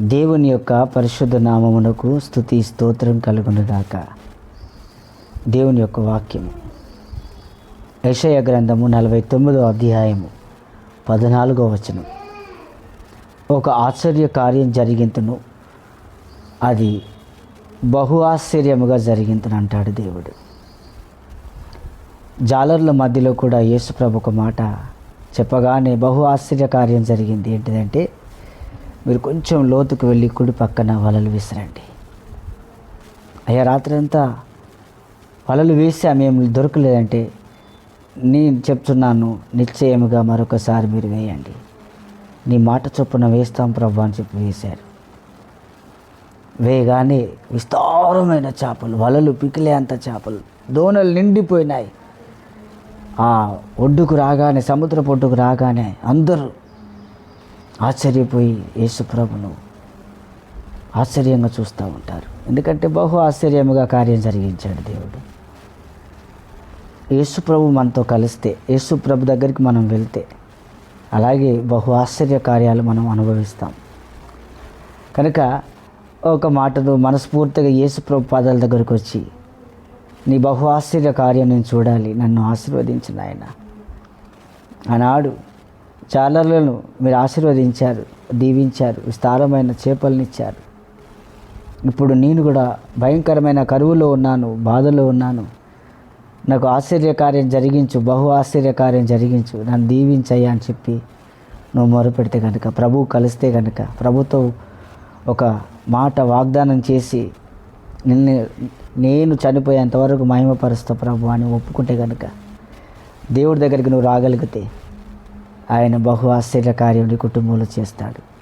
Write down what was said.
దేవుని యొక్క పరిశుద్ధ నామమునకు స్థుతి స్తోత్రం కలుగునుగాక. దేవుని యొక్క వాక్యము. యషయ గ్రంథము నలభై తొమ్మిదో అధ్యాయము పద్నాలుగో వచనం. ఒక ఆశ్చర్య కార్యం జరిగింతును. అది బహు ఆశ్చర్యముగా జరిగింతును అంటాడు దేవుడు. జాలర్ల మధ్యలో కూడా యేసుప్రభు ఒక మాట చెప్పగానే బహు ఆశ్చర్య కార్యం జరిగింది. ఏంటిదంటే మీరు కొంచెం లోతుకు వెళ్ళి కుడి పక్కన వలలు విసిరండి. అయ్యా రాత్రి అంతా వలలు వేసి మేము దొరకలేదంటే నేను చెప్తున్నాను నిశ్చయముగా మరొకసారి మీరు వేయండి. నీ మాట చొప్పున వేస్తాం ప్రభు అని చెప్పి వేశారు. వేయగానే విస్తారమైన చేపలు వలలు పికిలే అంత చేపలు దోణలు నిండిపోయినాయి. ఆ ఒడ్డుకు రాగానే సముద్ర ఒడ్డుకు రాగానే అందరూ ఆశ్చర్యపోయి యేసుప్రభును ఆశ్చర్యంగా చూస్తూ ఉంటారు. ఎందుకంటే బహు ఆశ్చర్యముగా కార్యం జరిగించాడు దేవుడు. యేసుప్రభు మనతో కలిస్తే యేసుప్రభు దగ్గరికి మనం వెళ్తే అలాగే బహు ఆశ్చర్య కార్యాలు మనం అనుభవిస్తాం. కనుక ఒక మాటను మనస్ఫూర్తిగా యేసుప్రభు పాదాల దగ్గరికి వచ్చి నీ బహు ఆశ్చర్య కార్యం నేను చూడాలి నన్ను ఆశీర్వదించిన ఆయన ఆనాడు చాలర్లను మీరు ఆశీర్వదించారు దీవించారు విస్తారమైన చేపలనిచ్చారు. ఇప్పుడు నేను కూడా భయంకరమైన కరువులో ఉన్నాను బాధలో ఉన్నాను. నాకు ఆశ్చర్యకార్యం జరిగించు బహు ఆశ్చర్యకార్యం జరిగించు. నన్ను దీవించయ్యా అని చెప్పి నువ్వు మొరపెడితే కనుక ప్రభు కలిస్తే కనుక ప్రభుతో ఒక మాట వాగ్దానం చేసి నిన్ను నేను చనిపోయేంతవరకు మహిమపరుస్తా ప్రభు అని ఒప్పుకుంటే కనుక దేవుడి దగ్గరికి నువ్వు రాగలిగితే ఆయన బహు ఆశ్చర్య కార్యం నీ కుటుంబంలో చేస్తాడు.